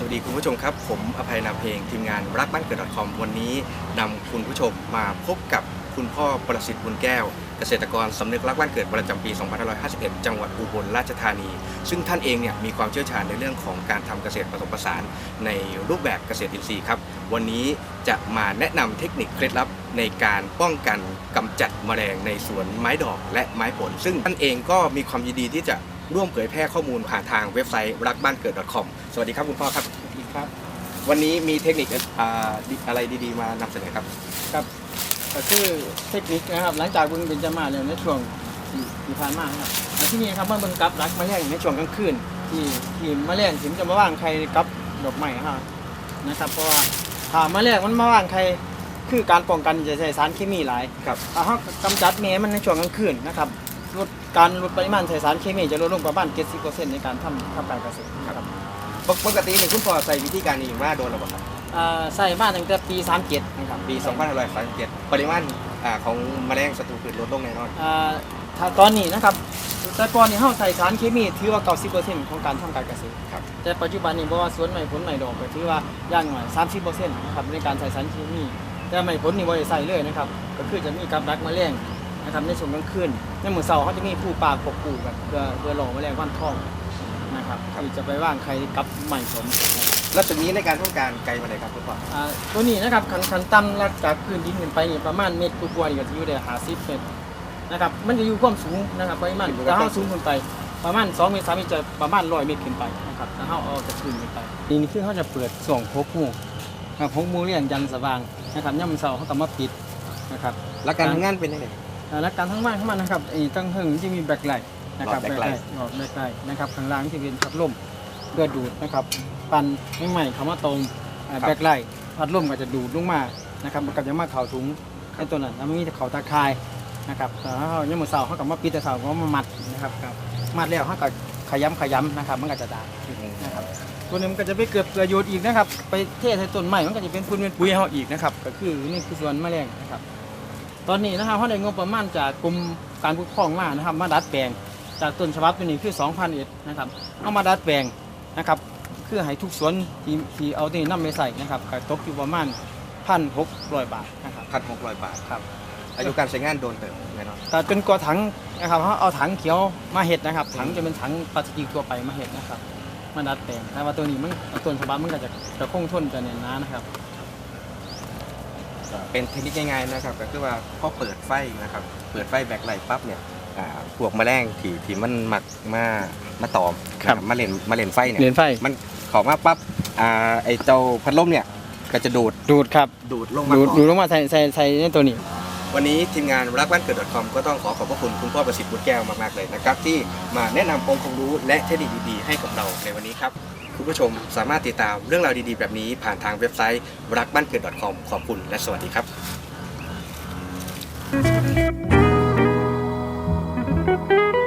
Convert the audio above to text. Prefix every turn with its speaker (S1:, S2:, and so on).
S1: สวัสดีคุณผู้ชมครับ ผมอภัยนาเพลงทีมงานรักบ้านเกิด .com วันนี้นำคุณผู้ชมมาพบกับคุณพ่อประสิทธิ์บุญแก้ว เกษตรกรสำนึกรักบ้านเกิดประจำปี 2551 จังหวัดอุบลราชธานี ซึ่งท่านเองเนี่ยมีความเชี่ยวชาญในเรื่องของการทำเกษตรผสมผสานในรูปแบบเกษตรอินทรีย์ครับ วันนี้จะมาแนะนำเทคนิคเคล็ดลับในการป้องกันกำจัดแมลงในสวนไม้ดอกและไม้ผล ซึ่งท่านเองก็มีความยินดีที่จะ ร่วมเผยแพร่ข้อมูลผ่านทางเว็บไซต์รักบ้านเกิด .com สวัสดีครับคุณพ่อครับ
S2: อีกครับ
S1: วันนี้มีเทคนิคอ่าอะไรดีๆ มานำเสนอครับ
S2: กับก็คือเทคนิคนะครับ หลังจากเบิ่งเบญจมาแล้วในช่วงที่ที่ผ่านมาครับแล้วที่นี่ครับมันเบิ่งกับรักแมลงในช่วงกลางคืนที่ที่แมลงถึงจะมาว่างไข่กับดอกไม้ครับนะครับเพราะว่าถ้าแมลงมันมาว่างไข่คือการป้องกันจะใช้สารเคมีหลาย
S1: ครับ
S2: ถ้าเรากำจัดแม่มันในช่วงกลางคืนนะครับ ลดการลดปริมาณใช้สารเคมีจะลดลงประมาณ70%ในการทำทำการเกษตรครับ
S1: ปกตินี่คุณพ่อใส่วิธีการนี้มาโดนหรือเปล่าครับ
S2: อ่าใส่มาตั้งแต่ปี37นะครับ
S1: ปี2537ปริมาณอ่าของแมลงศัตรูพืชลดลงแน่นอน
S2: อ่าถ้าตอนนี้นะครับแต่ก่อนนี่เฮาใส่สารเคมีถือว่า90%ของการทำการเกษตร
S1: ครับ
S2: แต่ปัจจุบันนี้เพราะว่าสวนใหม่ผลใหม่ดอกก็ถือว่าอย่างน้อย30%นะครับในการใส่สารเคมีแต่ใหม่ผลนี่บ่ได้ใส่เลยนะครับก็คือจะมีกับดักแมลง นะครับในช่วงกลางคืนในมื้อเช้าเขาจะมีผู้ปลาปกปูกันเพื่อเพื่อหล่อแมลงวันทองนะครับที่จะไปว่างไข่กับใหม่ผลนะครับ
S1: แล้วจุดนี้ในการต้องการไกลมาไหนครับคุณพ่อ
S2: อ่าตัวนี้นะครับคันคันต่ำระจากพื้นดินขึ้นไปนี่ประมาณเมตรกว่าๆนี่ก็จะอยู่ได้50เมตรนะครับมันจะอยู่ความสูงนะครับปริมาณถ้าเฮาสูงขึ้นไปประมาณ2เมตร3เมตรจะประมาณ100เมตรขึ้นไปนะครับถ้าเฮาเอาจากพื้นขึ้นไปนี่นี่คือเขาจะเปิดส่วง6โมงครับ6โมงเรียงยันสว่างนะครับยามมื้อเช้าเขาก็มาปิดนะครับ
S1: แล้วการทำงานเป็นยังไง
S2: อ่า และการทั้งบ้านข้างมันนะครับไอ้ตั้งหึงที่มีแบ็คไลท์นะครับ
S1: หลอด backlight
S2: หลอดแบ็คไลท์นะครับข้างล่างที่เป็นพัดลมเพื่อดูดนะครับปั่นใหม่ๆเข้ามาตรงแบ็คไลท์พัดลมก็จะดูดลงมานะครับมันก็จะมาเข่าถุงไอ้ตัวนั้นแล้วมันมีแต่เข่าตาคายนะครับแต่ถ้าเขาเนี่ยามมือเสาเขาก็มาปิดแต่เสาเขามามัดนะครับครับมัดแล้วเขาก็ขยำขยำนะครับมันก็จะได้นะครับ ตัวนี้มันก็จะไปเกิดประโยชน์อีกนะครับ ไปเทใส่ต้นไม้มันก็จะเป็นปุ๋ยเป็นปุ๋ยให้เขาอีกนะครับ ก็คือนี่คือส่วนแมลงนะครับ ตอนนี้นะครับเขาได้งบประมาณจากกรมการปกครองมานะครับ มาดัดแปลง จากต้นฉบับตัวนี้คือ2,000เอ็ดนะครับเอามาดัดแปลงนะครับคือให้ทุกสวนที่ที่เอาตัวนี้นำไปใส่นะครับก็ตกอยู่ประมาณพันหกร้อยบาทนะครับ
S1: พันหกร้อยบาท
S2: ครับ
S1: อายุการใช้งานโดนเติมแน่นอน
S2: แต่จนกว่าถังนะครับเขาเอาถังเขียวมาเห็ดนะครับ ถังจะเป็นถังพลาสติกทั่วไปมาเห็ดนะครับมาดัดแปลงแต่ว่าตัวนี้มันต้นฉบับมันก็จะจะคงทนจะเนียนหนานะครับ
S1: เป็นเทคนิคง่ายๆนะครับ ก็คือว่าพอเปิดไฟนะครับ เปิดไฟแบกไลท์ปั๊บเนี่ยอ่าพวกแมลงที่ที่มันมักมามาตอม
S2: ครับ
S1: นะมาเล่นมาเล่นไฟเนี่ย
S2: เรียนไฟ
S1: มันเขอมาปั๊บอ่าไอเจ้าพัดลมเนี่ยก็จะดูด
S2: ดูดครับ
S1: ดูดลงมา
S2: ดูด
S1: ก่อน
S2: ดูดลงมาใส่ใส่ใส่ในตัวนี้
S1: วันนี้ทีมงานรักบ้านเกิด .com ก็ต้องขอขอบพระคุณคุณพ่อประสิทธิ์บุญแก้วมากๆเลยนะครับ ที่มาแนะนำองค์ความรู้และเทคนิคดีๆให้กับเราในวันนี้ครับ คุณผู้ชมสามารถติดตามเรื่องราวดีๆ แบบนี้ผ่านทางเว็บไซต์รักบ้านเกิด .com ขอบคุณและสวัสดีครับ
S3: Thank